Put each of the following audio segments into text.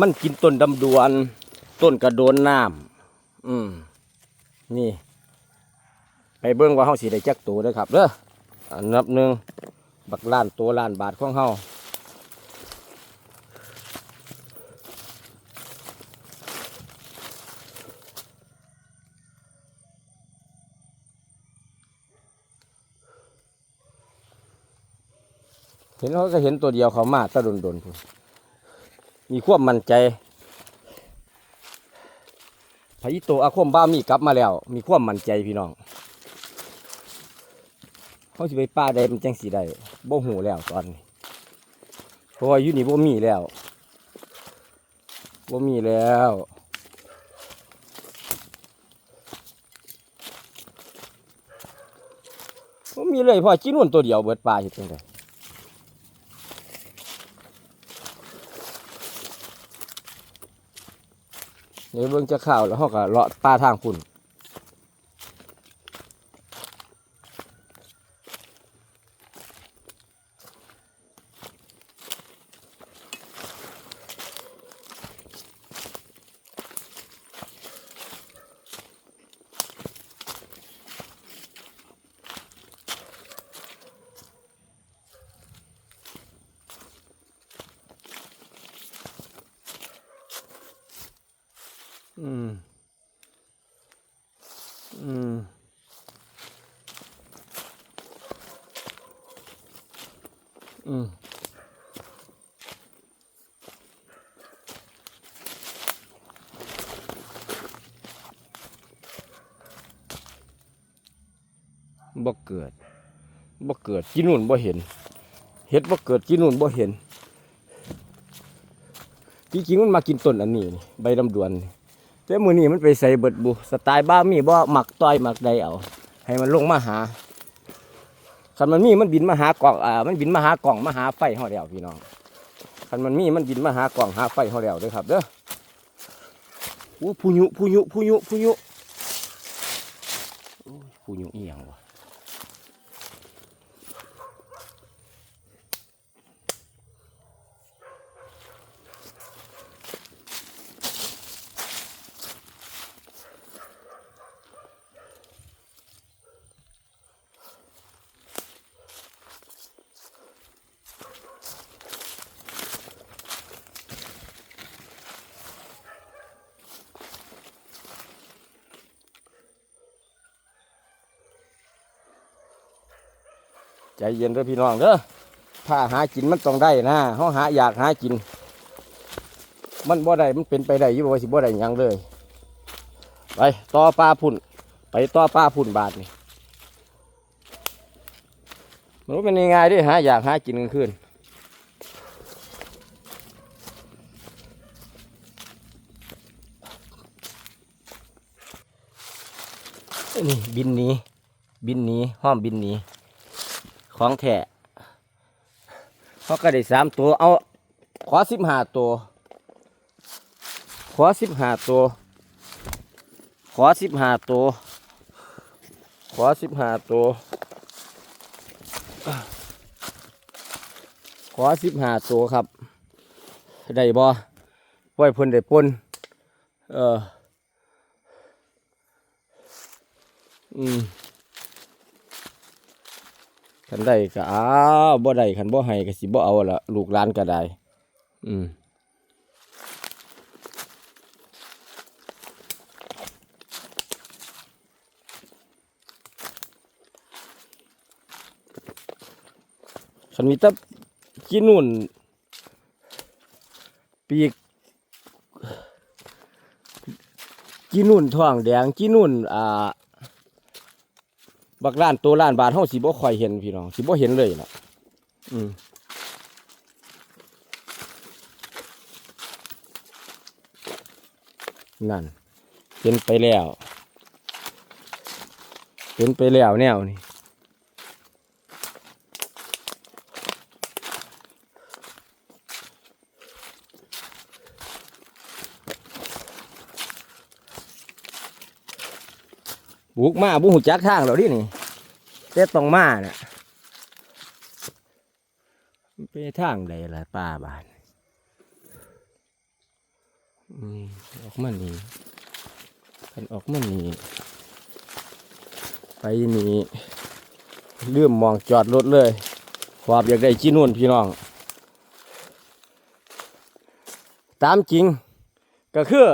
มันกินต้นดำดวน ต้นกระโดนน้ำอืมนี่ ไปเบิ่งว่าเฮาสิได้จักตัวเด้อครับเด้ออันดับหนึ่งบักล้านตัวล้านบาทของเฮาเห็นเขาก็เห็นตัวเดียวเขามาตะดนดนๆพุ่น มีความมั่นใจพายิโตอาคมบ้ามีกลับมาแล้ว มีความมั่นใจพี่น้องเขาสิไปป้าได้มันจังสีได้บ่หูแล้วตอนนี้เพราะว่าอยู่นี่บ่มีแล้วบ่มีแล้วบ่มีเลยพราะจิ้นวนตัวเดียวเบิดปลาเห็ดจังได เดี๋ยวเบิ่งจะข่าวแล้วเขาก็เลาะปลาทางคุณ อืม อืม อืม บ่เกิด บ่เกิดกินนู่นบ่เห็น เห็ดบ่เกิดกินนู่นบ่เห็นจริงมันมากินต้นอันนี้ ใบลำดวนนี่ แต่มือนี้มันไปใส่เบิดบุสไตล์บ้ามีบ่หมักต้อยหมักใดเอา ให้มันลงมาหาคันมันมีมันบินมาหากล่องอ่ามันบินมาหากล่องมาหาไฟเฮาแล้วพี่น้องคันมันมีมันบินมาหากล่องหาไฟเฮาแล้วด้วยครับเด้อผู้ยุผู้ยุผู้ยุผู้ยุผู้ยุเอียงวะ ใจเย็นเด้อพี่น้องเด้อถ้าหากินมันต้องได้นะเขาหาอยากหากิน มันบ่ได้มันเป็นไปได้อยี่บ่ว่าสิบ่ได้หยังเลย ไปต่อปลาพุ่น ไปต่อปลาพุ่นบาทนี่มันเป็นยังไงด้อหาอยากหากินกลางคืนนี่บินหนี้ บินหนี้ห้อมบินหนี้ ของแท้เขาก็ได้สามตัว เอา ขอสิบห้าตัว ขอสิบห้าตัว ขอสิบห้าตัว ขอสิบห้าตัว ขอสิบห้าตัวครับ ได้บ่ปล่อยเพิ่นได้ปนเออ อืม คันได้ก็อ้าวบ่ได้คันบ่ให้ก็สิบ่เอาละลูกหลานก็ได้ อืมคันมีแตะกินนู่น ปีกกินนู่นท้องแดงกินนู่น อ่า บักล้านตัวล้านบาทเฮาสิบ่ค่อยเห็นพี่น้องสิบ่เห็นเลยล่ะอืมนั่นเป็นไปแล้วเป็นไปแล้วแนวนี่ บุกมาบุหูจักทางเราดินี่แต่ต้องมาเนี่ยมันไปทางใดล่ะป้าบ้านอืมออกมานี่คันออกมานี่ไปนี่ลืมมองจอดรถเลยความอยากได้จีนุ่นพี่น้อง ตามจริงก็คือ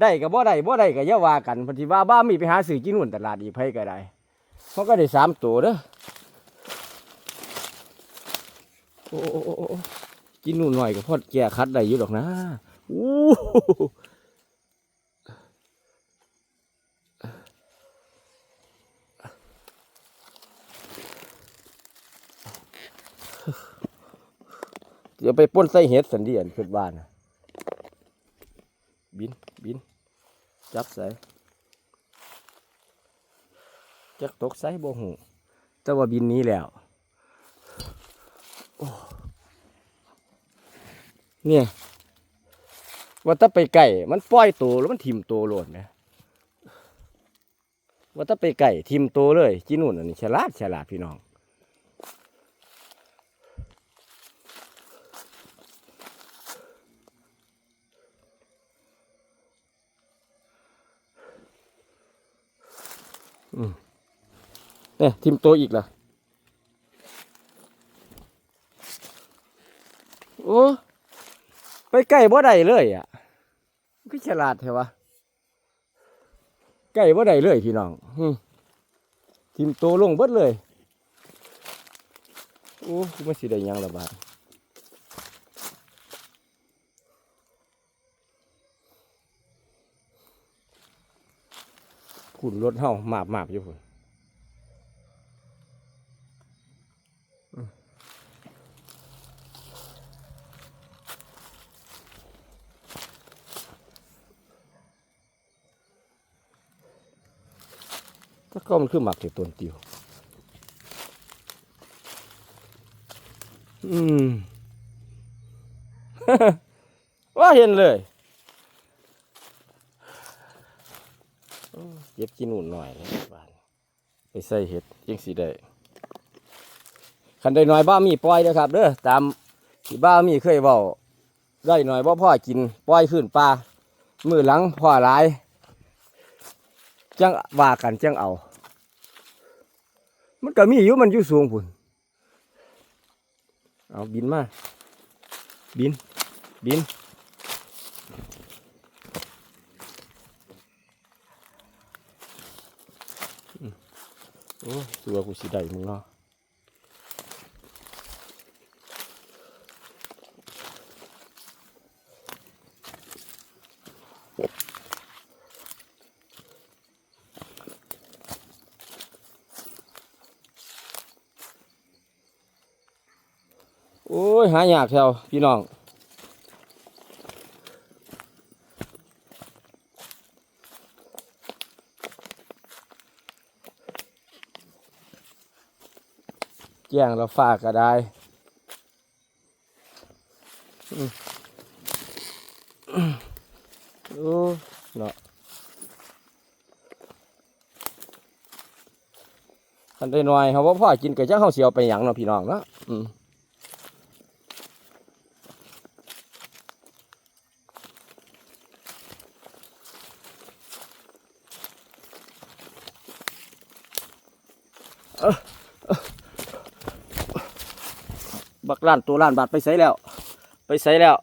ได้กับบ่ได้บ่ได้ก็อย่าว่ากันเพนธิว่าบ้ามีไปหาซื้อจีนุ่นตลาดอีกไผก็ได้เขาก็ได้สามตัวเด้อโอ้โอ้โอ้โอ้จีนุ่นหน่อยก็พอดแก่คัดได้อยู่ดอกนะอู้หูเดี๋ยวไปป้นใส่เห็ดสันเดียนเพื่อนบ้านนะบินบิน จับใส่จักตกใส่บ่หูแต่ว่าบินนี้แล้วเนี่ยว่าถ้าไปไก่มันปล่อยตัวแล้วมันทิมตัวโลดไหมว่าถ้าไปไก่ทิมตัวเลยจีนุ่นอันนี้ฉลาดฉลาดพี่น้อง เนี่ยทิมตัวอีกล่ะ โอ้ ไปใกล้บ่ได้เลยอะก็ฉลาดแท้วะใกล้บ่ได้เลยพี่น้องทิมตัวลงเบิดเลย โอ้กูไม่สิได้ยังละบาด ขุนรถเฮาหมาบหมาบอยู่พุ่นถ้าก็มันคือหมักแต่ต้นติวอืมว่าเห็นเลยโอ้ เก็บกินหนุนหน่อยบ้านไปใส่เห็ดยังสีได้คันได้หน่อยบ้ามีปล่อยเด้อครับเด้อตามที่บ้ามีเคยเว้าได้หน่อยบ่พ่อกินปล่อยขึ้นปลามือหลังพ่อหลายจังว่ากันจังเอา มันก็มีอยู่มันอยู่สูงพุ่นเอาบินมา บิน บิน โอ้ตัวกูสิได้มึงเนาะโอ้ย หายากแถวพี่น้อง แจ้งเราฝากก็ได้อืมอืมโอ้เนาะคันได้หน่อยเขาว่าพ่อกินก็จะเขาเสียวไปหยังเนาะพี่น้องเนาะอืมบัก ล้านตัวล้านบาทไปใส่แล้ว ไปใส่แล้ว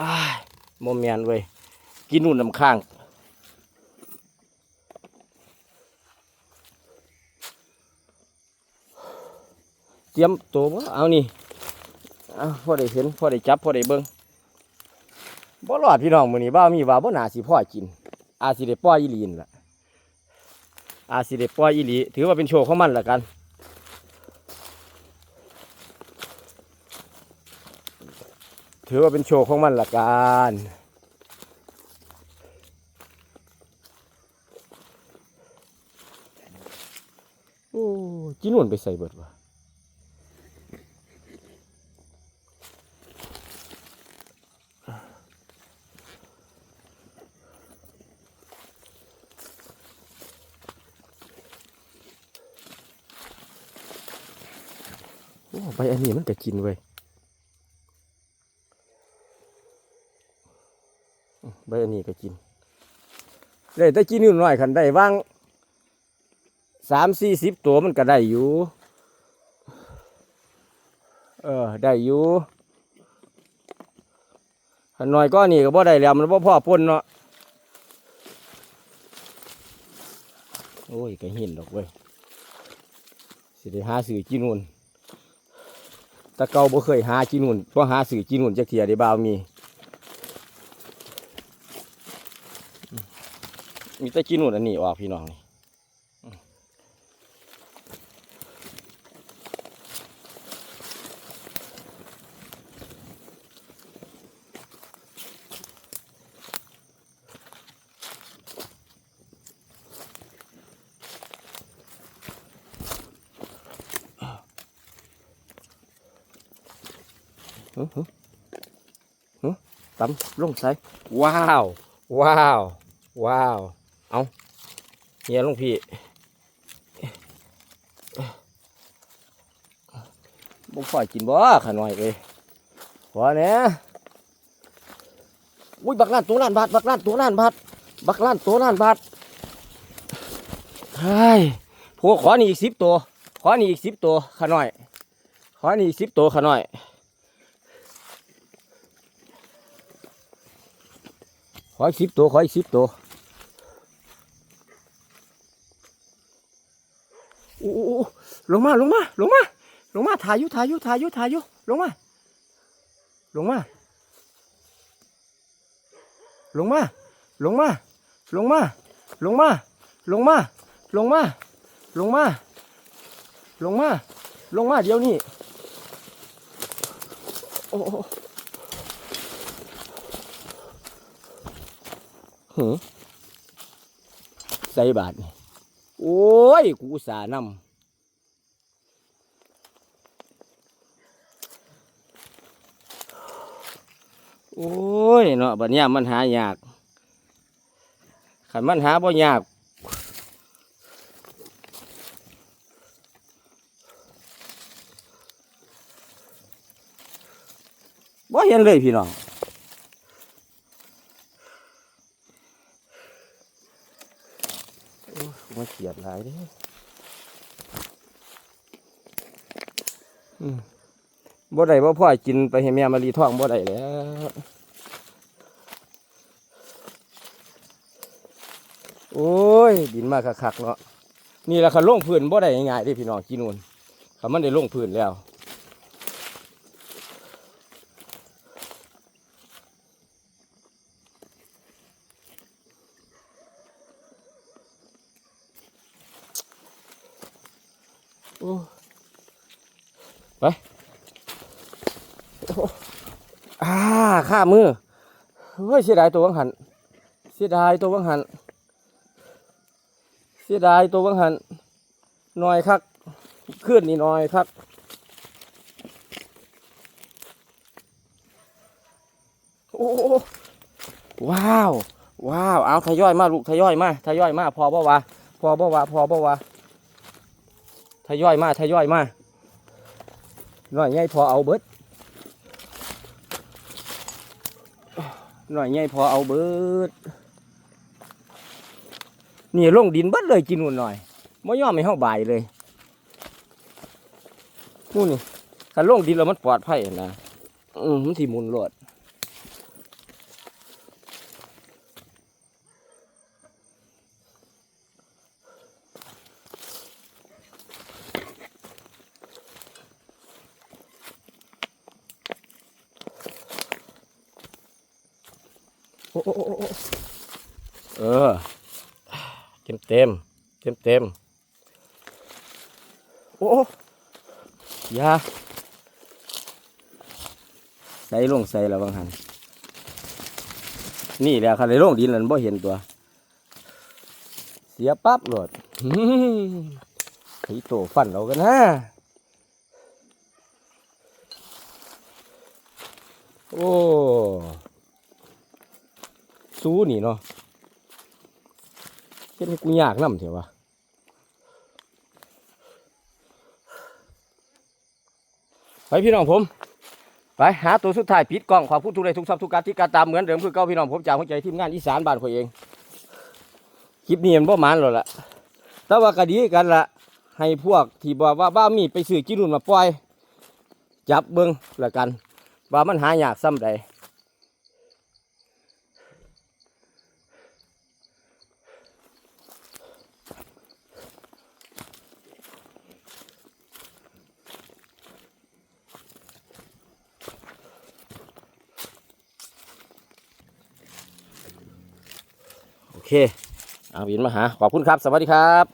อ้ายโมเมียนเว้ยกินนู่นน้ำข้างเตรียมตัวบ่เอานี่เอาพอได้เห็นพอได้จับพอได้เบิ่งบ่รอดพี่น้องมือนี้บ่ามีว่าบ่หน่าสิพ่อกิน อาสิได้ปล่อยอีหลีนล่ะอาสิได้ปล่อยอีหลีถือว่าเป็นโชว์ของมันละกัน ถือว่าเป็นโชว์ของมันละกันโอ้จีนุ่นไปใส่เบิดวะโอ้ใบอันนี้มันก็กินเว้ย ใบ อันนี้ก็กินได้แต่กินนิดหน่อยคันได้ว่างสามสี่สิบตัวมันก็ได้อยู่ เออได้อยู่คันน้อยก็นี่ก็บ่ได้แล้วมันบ่พอพ่นเนาะโอ้ยก็หินดอกเว้ยสิได้หาสื่อกินนู่นแตะเกาบ่เคยหากินนู่นบ่หาสื่อกินนู่นจักเทียได้บ่าวมี มีแต่กินนู่นอันนี้ออกพี่น้องนี่หึหึหึตำลงใส่ว้าว ว้าว ว้าว เอาเฮียลวงพี่บุกฝ่ายกินบ่ขาน่อยเลยพอเนี่ยอุ้ยบักล้านตัวล้านบาทบักล้านตัวล้านบาทบักล้านตัวล้านบาทเฮ้ยพวกขอนี่อีกสิบตัว ขอนี่อีกสิบตัวขาน่อย ขอนี่อีกสิบตัวขาน่อยขออีกสิบตัวขออีกสิบตัว อ้โหลงมาลงมาลงมาลงมาถ่ายอยู่ถ่ายอยู่ถ่ายอยู่ถ่ายอยู่ลงมาลงมาลงมาลงมาลงมาลงมาลงมาลงมาลงมาลงมาลงมาเดี๋ยวนี้โอ้โหหือใส่บาทนี่ โอ้ย กูอุตสาห์นำโอ้ยเนาะบัดเนี้ยมันหายากขันมันหาบ่ยากบ่เห็นเลยพี่น้องโอ้ยมาเขียดหลายเด้บ่ได้บ่พ่อกินไปให้แม่มารีท้องบ่ได้แล้วโอ้ย ดินมาคักๆเนาะนี่แหละคันลงพื้นบ่ได้ง่ายๆที่พี่น้องกินนู่นคันมันได้ลงพื้นแล้ว ไปอ้อ่าข้ามือเฮ้ยเสียดายตัววังหันเสียดายตัววังหันเสียดายตัววังหันหน่อยคักขึ้นนี่หน่อยคักโอ้ว้าว ว้าว เอาทยอยมาลูกทยอยมาทยอยมาพอบ่วะพอบ่วะพอบ่วะทยอยมาทยอยมา หน่อยใหญ่พอเอาเบิดหน่อยใหญ่พอเอาเบิดนี่ลงดินเบิดเลยกินหุ่นหน่อยไม่ยอมไม่เข้าบายเลยนู่นนี่ถ้าลงดินแล้วมันปลอดภัยนะอืมมันที่มุนรวดโอ้โอ้โอ้โอ้ เออ เต็มเต็มเต็มเต็มโอ้ยาใส่ลงใส่แล้วบางหันนี่แหละคันในลงดินแล้วมันบ่เห็นตัว เสียปั๊บโหลดหือไอ้โตฟันเรากันนะโอ้ สู้นี่เนาะเฮ็ดให้กูยากนำเถอะวะไปพี่น้องผม ไปหาตัวสุดท้ายปิดกล้องขอบคุณทุกเลยทุกทรัพย์ทุกการที่การตามเหมือนเดิมคือเก้าพี่น้องผมจากหัวใจทีมงานอีสานบ้านข่อยเองคลิปนี้มันบ่มานหรอกล่ะแต่ว่าก็ดีกันละให้พวกที่บอกว่าบ้ามีไปซื้อกินนุ่นมาปล่อย จับเบิ้งละกัน ว่ามันหายากซ้ำใด เคเอาบินมาหา ขอบคุณครับ สวัสดีครับ